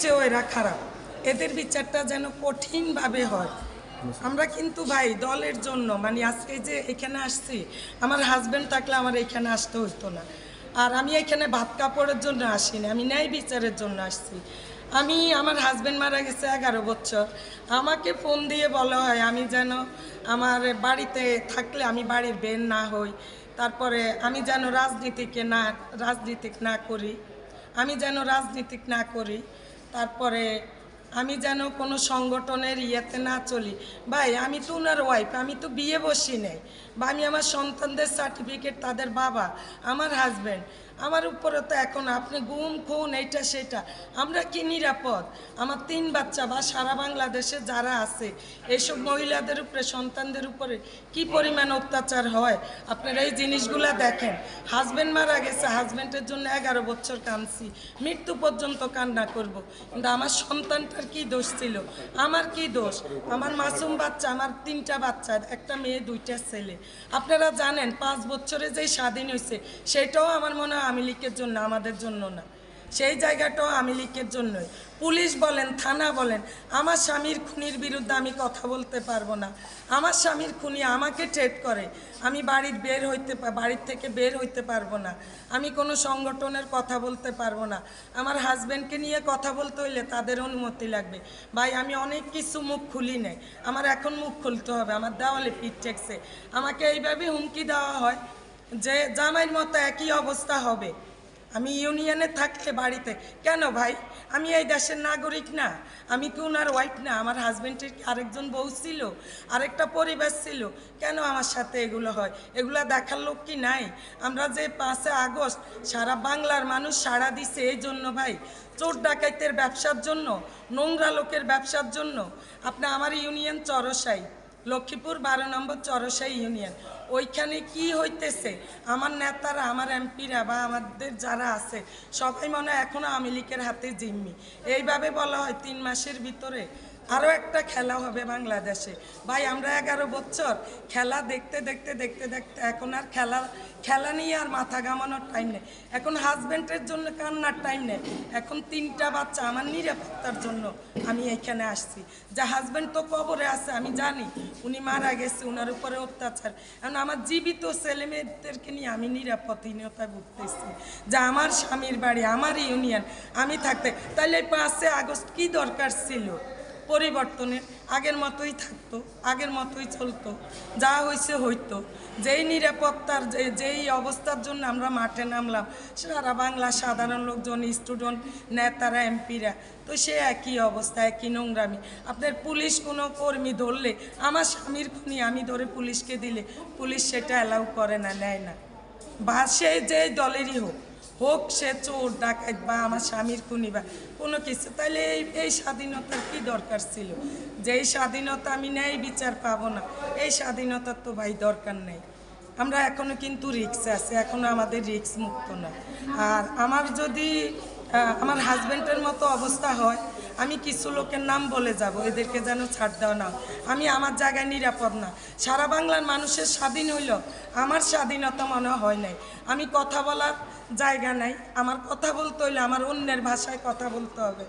চেয়েও এরা খারাপ। এদের বিচারটা যেন কঠিনভাবে হয়। আমরা কিন্তু ভাই দলের জন্য মানে আজকে যে এখানে আসছি, আমার হাজব্যান্ড থাকলে আমার এখানে আসতে হতো না। আর আমি এখানে ভাত কাপড়ের জন্য আসিনি, আমি ন্যায় বিচারের জন্য আসছি। আমি, আমার হাজব্যান্ড মারা গেছে এগারো বছর। আমাকে ফোন দিয়ে বলা হয়, আমি যেন আমার বাড়িতে থাকলে আমি বাড়ির বের না হই। তারপরে আমি যেন রাজনীতিকে না, রাজনীতিক না করি। আমি যেন রাজনীতিক না করি। তারপরে আমি যেন কোনো সংগঠনের ইয়েতে না চলি। ভাই, আমি তো ওনার ওয়াইফ আমি তো বিয়ে বসি নেই। বা আমি আমার সন্তানদের সার্টিফিকেট তাদের বাবা, আমার হাজব্যান্ড আমার উপরে তো এখন আপনি গুম, খুন, এইটা, সেটা। আমরা কি নিরাপদ? আমার তিন বাচ্চা বা সারা বাংলাদেশে যারা আছে এইসব মহিলাদের উপরে, সন্তানদের উপরে কি পরিমাণ অত্যাচার হয়? আপনারা এই জিনিসগুলা দেখেন। হাজব্যান্ড মারা গেছে হাজব্যান্ডের জন্য এগারো বছর কাঁদছি। মৃত্যু পর্যন্ত কান্না করব। কিন্তু আমার সন্তানটার কি দোষ ছিল? আমার কি দোষ? আমার মাসুম বাচ্চা, আমার তিনটা বাচ্চা, একটা মেয়ে, দুইটা ছেলে। আপনারা জানেন, পাঁচ বছরে যেই স্বাধীন হয়েছে, সেটাও আমার মনে হয় আমি লীগের জন্য, আমাদের জন্য না। সেই জায়গাটাও আমি লীগের জন্যই। পুলিশ বলেন, থানা বলেন, আমার স্বামীর খুনির বিরুদ্ধে আমি কথা বলতে পারব না। আমার স্বামীর খুনি আমাকে ট্রেড করে। আমি বাড়ির বের হইতে বাড়ির থেকে বের হইতে পারব না। আমি কোনো সংগঠনের কথা বলতে পারব না। আমার হাজব্যান্ডকে নিয়ে কথা বলতে হইলে তাদের অনুমতি লাগবে। ভাই, আমি অনেক কিছু মুখ খুলি নেই। আমার এখন মুখ খুলতে হবে। আমার দেওয়ালে পিঠ ঠেকছে। আমাকে এইভাবে হুমকি দেওয়া হয়। যে জামাইয়ের মতো একই অবস্থা হবে। আমি ইউনিয়নে থাকলে বাড়িতে। কেন ভাই? আমি এই দেশের নাগরিক না। আমি কি ওনার ওয়াইফ না? আমার হাজব্যান্ডের আরেকজন বউ ছিল, আরেকটা পরিবার ছিল। কেন আমার সাথে এগুলো হয়? এগুলো দেখার লোক কি নাই? আমরা যে পাঁচে আগস্ট সারা বাংলার মানুষ সাড়া দিছে এই জন্য ভাই। চোর ডাকাইতের ব্যবসার জন্য, নোংরা লোকের ব্যবসার জন্য। আপনি আমার ইউনিয়ন চরসাই। লক্ষ্মীপুর বারো নম্বর চরসাই ইউনিয়ন। ওইখানে কি হইতেছে? আমার নেতারা, আমার এমপিরা বা আমাদের যারা আছে, সবাই মনে হয় এখনও আওয়ামী লীগের হাতে জিম্মি। এইভাবে বলা হয় তিন মাসের ভিতরে আরও একটা খেলা হবে বাংলাদেশে। ভাই, আমরা এগারো বছর খেলা দেখতে দেখতে দেখতে দেখতে এখন আর খেলা খেলা নিয়ে আর মাথা ঘামানোর টাইম নেই। এখন হাজব্যান্ডের জন্য কান্নার টাইম নেই। এখন তিনটা বাচ্চা আমার নিরাপত্তার জন্য আমি এখানে আসছি। যে হাজব্যান্ড তো কবরে আছে, আমি জানি। উনি মারা গেছে ওনার উপরে অত্যাচার। এখন আমার জীবিত ছেলে মেয়েদেরকে নিয়ে আমি নিরাপত্তাহীনতায় ভুগতেছি। যে আমার স্বামীর বাড়ি, আমার ইউনিয়ন আমি থাকতে তাহলে পাঁচে আগস্ট কি দরকার ছিল? পরিবর্তনের, আগের মতোই থাকতো, আগের মতোই চলতো, যা হয়েছে হইতো। যেই নিরাপত্তার, যে, যেই অবস্থার জন্য আমরা মাঠে নামলাম, সারা বাংলা সাধারণ লোকজন, স্টুডেন্ট, নেতারা, এমপিরা, তো সে একই অবস্থা, একই নোংরামি। আপনার পুলিশ কোনো কর্মী ধরলে, আমার স্বামীর খুনি আমি ধরে পুলিশকে দিলে, পুলিশ সেটা অ্যালাউ করে না, নেয় না। বা সে যে দলেরই হোক হোক, সে চোর, ডাকাত বা আমার স্বামীর খুনি বা কোনো কিছু। তাহলে এই এই স্বাধীনতার কি দরকার ছিল? যে এই স্বাধীনতা আমি নেই, বিচার পাব না। এই স্বাধীনতার তো ভাই দরকার নেই। আমরা এখনও কিন্তু রিক্স আছে, এখনও আমাদের রিক্স মুক্ত না। আর আমার যদি আমার হাজব্যান্ডের মতো অবস্থা হয় আমি কিছু লোকের নাম বলে যাব, এদেরকে যেন ছাড় দেওয়া না। আমি আমার জায়গায় নিরাপদ না। সারা বাংলার মানুষের স্বাধীন হইল, আমার স্বাধীনতা মনে হয় নাই। আমি কথা বলার জায়গা নাই, আমার কথা বলতে হইলে আমার অন্যের ভাষায় কথা বলতে হবে।